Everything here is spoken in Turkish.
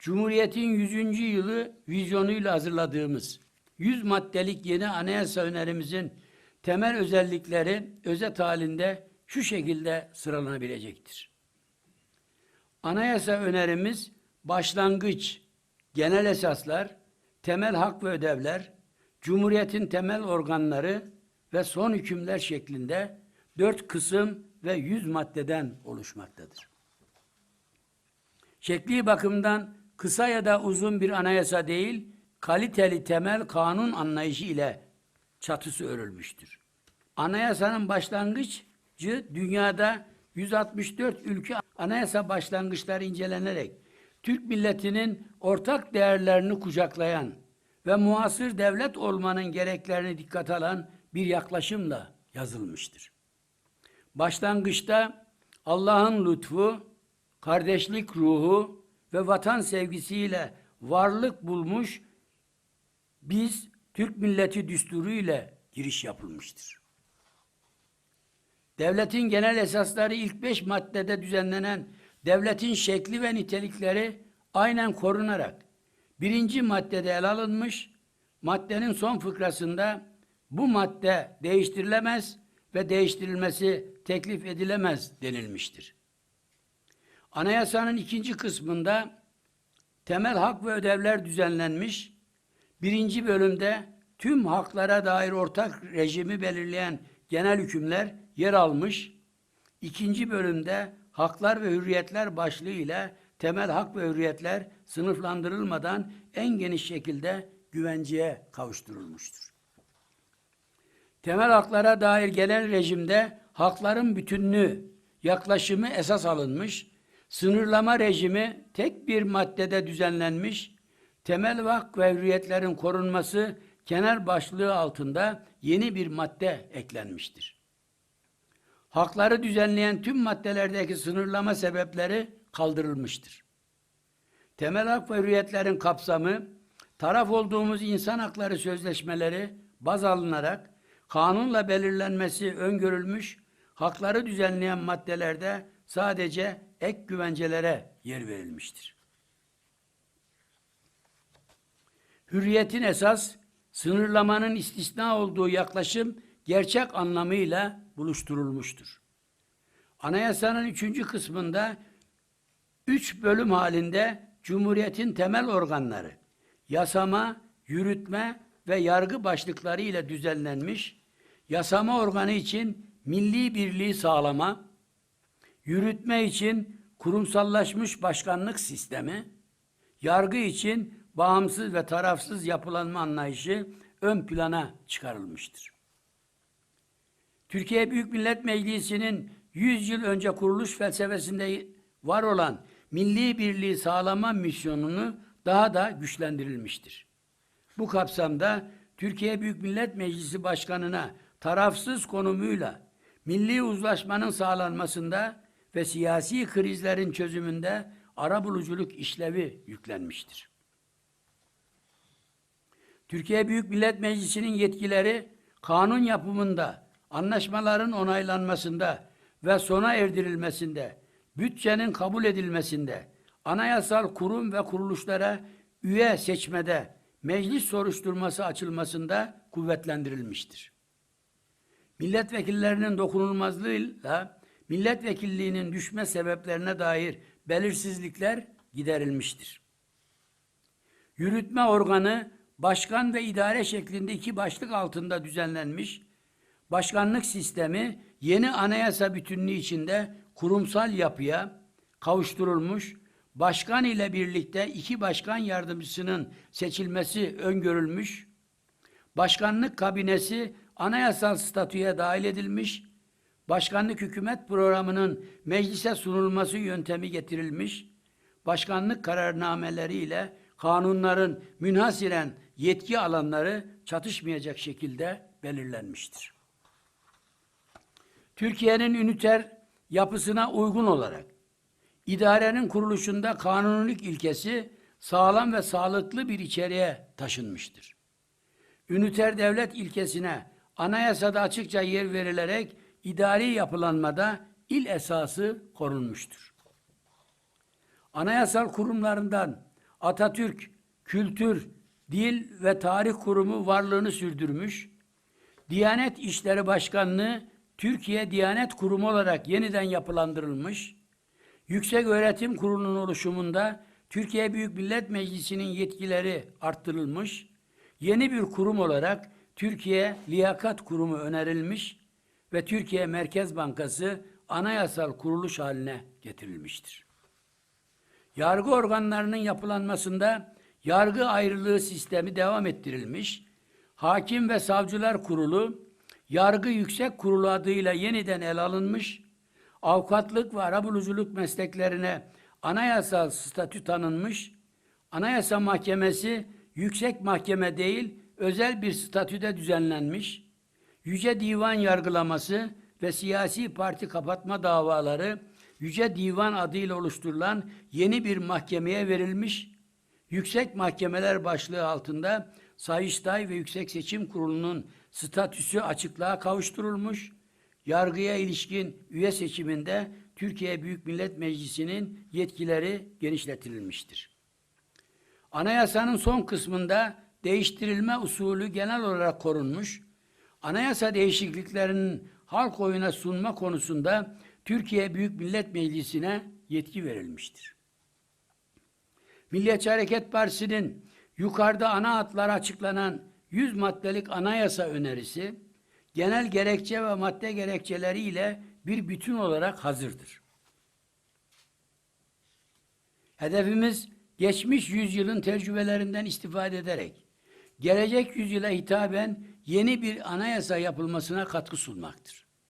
Cumhuriyet'in 100. yılı vizyonuyla hazırladığımız 100 maddelik yeni anayasa önerimizin temel özellikleri özet halinde şu şekilde sıralanabilecektir. Anayasa önerimiz başlangıç, genel esaslar, temel hak ve ödevler, Cumhuriyet'in temel organları ve son hükümler şeklinde dört kısım ve yüz maddeden oluşmaktadır. Şekli bakımdan kısa ya da uzun bir anayasa değil, kaliteli temel kanun anlayışı ile çatısı örülmüştür. Anayasanın başlangıcı dünyada 164 ülke anayasa başlangıçları incelenerek Türk milletinin ortak değerlerini kucaklayan ve muasır devlet olmanın gereklerini dikkate alan bir yaklaşımla yazılmıştır. Başlangıçta Allah'ın lütfu, kardeşlik ruhu ve vatan sevgisiyle varlık bulmuş biz Türk milleti düsturu ile giriş yapılmıştır. Devletin genel esasları ilk beş maddede düzenlenen devletin şekli ve nitelikleri aynen korunarak birinci maddede ele alınmış, maddenin son fıkrasında bu madde değiştirilemez ve değiştirilmesi teklif edilemez denilmiştir. Anayasanın ikinci kısmında temel hak ve ödevler düzenlenmiş, birinci bölümde tüm haklara dair ortak rejimi belirleyen genel hükümler yer almış, ikinci bölümde haklar ve hürriyetler başlığı ile temel hak ve hürriyetler sınıflandırılmadan en geniş şekilde güvenceye kavuşturulmuştur. Temel haklara dair genel rejimde hakların bütünlüğü yaklaşımı esas alınmış, sınırlama rejimi tek bir maddede düzenlenmiş, temel hak ve hürriyetlerin korunması kenar başlığı altında yeni bir madde eklenmiştir. Hakları düzenleyen tüm maddelerdeki sınırlama sebepleri kaldırılmıştır. Temel hak ve hürriyetlerin kapsamı, taraf olduğumuz insan hakları sözleşmeleri baz alınarak kanunla belirlenmesi öngörülmüş, hakları düzenleyen maddelerde sadece ek güvencelere yer verilmiştir. Hürriyetin esas, sınırlamanın istisna olduğu yaklaşım gerçek anlamıyla buluşturulmuştur. Anayasanın üçüncü kısmında üç bölüm halinde Cumhuriyet'in temel organları, yasama, yürütme ve yargı başlıkları ile düzenlenmiş, yasama organı için milli birliği sağlama, yürütme için kurumsallaşmış başkanlık sistemi, yargı için bağımsız ve tarafsız yapılanma anlayışı ön plana çıkarılmıştır. Türkiye Büyük Millet Meclisi'nin 100 yıl önce kuruluş felsefesinde var olan milli birliği sağlama misyonunu daha da güçlendirilmiştir. Bu kapsamda Türkiye Büyük Millet Meclisi Başkanı'na tarafsız konumuyla milli uzlaşmanın sağlanmasında ve siyasi krizlerin çözümünde arabuluculuk işlevi yüklenmiştir. Türkiye Büyük Millet Meclisi'nin yetkileri kanun yapımında, anlaşmaların onaylanmasında ve sona erdirilmesinde, bütçenin kabul edilmesinde, anayasal kurum ve kuruluşlara üye seçmede, meclis soruşturması açılmasında kuvvetlendirilmiştir. Milletvekillerinin dokunulmazlığıyla milletvekilliğinin düşme sebeplerine dair belirsizlikler giderilmiştir. Yürütme organı başkan ve idare şeklinde iki başlık altında düzenlenmiş, başkanlık sistemi yeni anayasa bütünlüğü içinde kurumsal yapıya kavuşturulmuş, başkan ile birlikte iki başkan yardımcısının seçilmesi öngörülmüş, başkanlık kabinesi anayasal statüye dahil edilmiş, başkanlık hükümet programının meclise sunulması yöntemi getirilmiş, başkanlık kararnameleriyle kanunların münhasiren yetki alanları çatışmayacak şekilde belirlenmiştir. Türkiye'nin üniter yapısına uygun olarak idarenin kuruluşunda kanunilik ilkesi sağlam ve sağlıklı bir içeriğe taşınmıştır. Üniter devlet ilkesine anayasada açıkça yer verilerek idari yapılanmada il esası korunmuştur. Anayasal kurumlarından Atatürk Kültür, Dil ve Tarih Kurumu varlığını sürdürmüş. Diyanet İşleri Başkanlığı Türkiye Diyanet Kurumu olarak yeniden yapılandırılmış. Yüksek Öğretim Kurulu'nun oluşumunda Türkiye Büyük Millet Meclisi'nin yetkileri arttırılmış. Yeni bir kurum olarak Türkiye Liyakat Kurumu önerilmiş ve Türkiye Merkez Bankası anayasal kuruluş haline getirilmiştir. Yargı organlarının yapılanmasında yargı ayrılığı sistemi devam ettirilmiş. Hakim ve Savcılar Kurulu, Yargı Yüksek Kurulu adıyla yeniden ele alınmış. Avukatlık ve arabuluculuk mesleklerine anayasal statü tanınmış. Anayasa Mahkemesi yüksek mahkeme değil, özel bir statüde düzenlenmiş. Yüce Divan yargılaması ve siyasi parti kapatma davaları Yüce Divan adıyla oluşturulan yeni bir mahkemeye verilmiş. Yüksek Mahkemeler başlığı altında Sayıştay ve Yüksek Seçim Kurulu'nun statüsü açıklığa kavuşturulmuş. Yargıya ilişkin üye seçiminde Türkiye Büyük Millet Meclisi'nin yetkileri genişletilmiştir. Anayasanın son kısmında değiştirilme usulü genel olarak korunmuş. Anayasa değişikliklerinin halk oyuna sunma konusunda Türkiye Büyük Millet Meclisi'ne yetki verilmiştir. Milliyetçi Hareket Partisi'nin yukarıda ana hatlara açıklanan 100 maddelik anayasa önerisi genel gerekçe ve madde gerekçeleri ile bir bütün olarak hazırdır. Hedefimiz geçmiş yüzyılın tecrübelerinden istifade ederek gelecek yüzyıla hitaben yeni bir anayasa yapılmasına katkı sunmaktır.